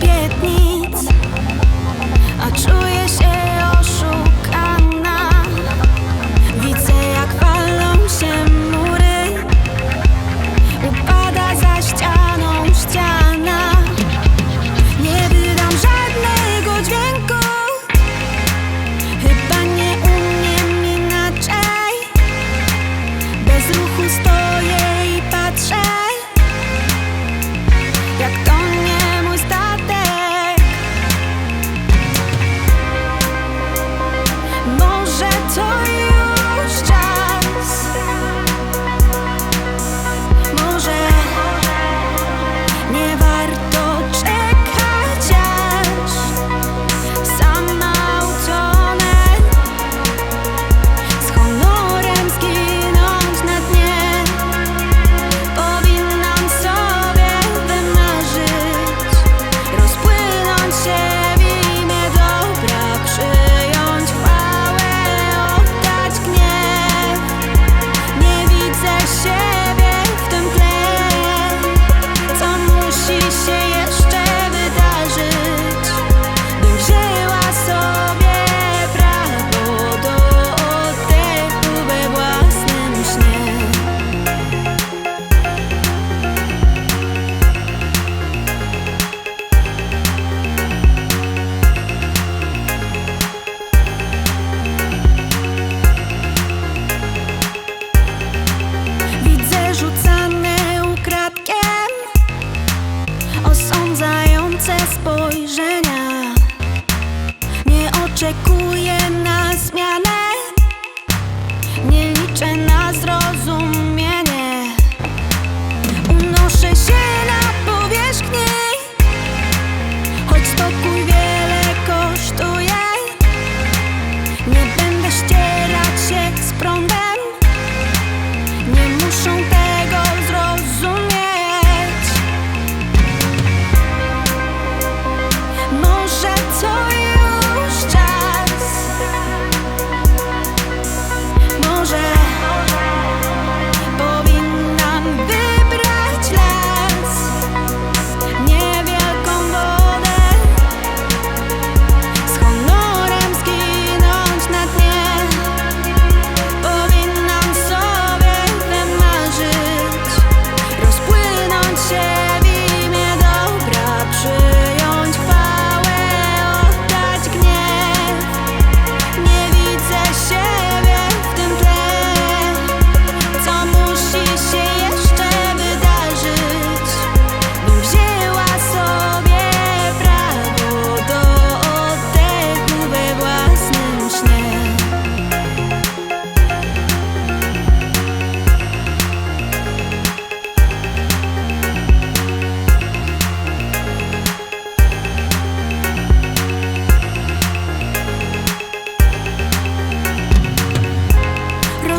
kobietni Sądzające spojrzenia. Nie oczekuję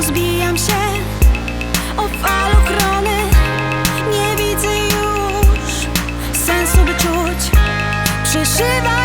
rozbijam się o falochrony Nie widzę już sensu by czuć Przeżywam